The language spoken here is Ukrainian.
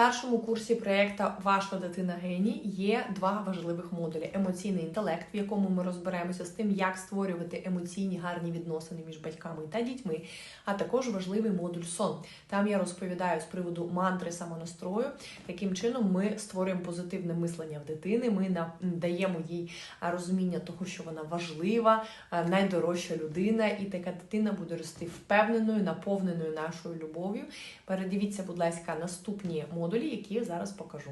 старшому курсі проєкту Ваша дитина геній є два важливих модулі: емоційний інтелект, в якому ми розберемося з тим, як створювати емоційні гарні відносини між батьками та дітьми. А також важливий модуль сон. Там я розповідаю з приводу мантри самонастрою. Таким чином ми створюємо позитивне мислення в дитини. Ми даємо їй розуміння того, що вона важлива, найдорожча людина, і така дитина буде рости впевненою, наповненою нашою любов'ю. Передивіться, будь ласка, наступні модулі, які я зараз покажу.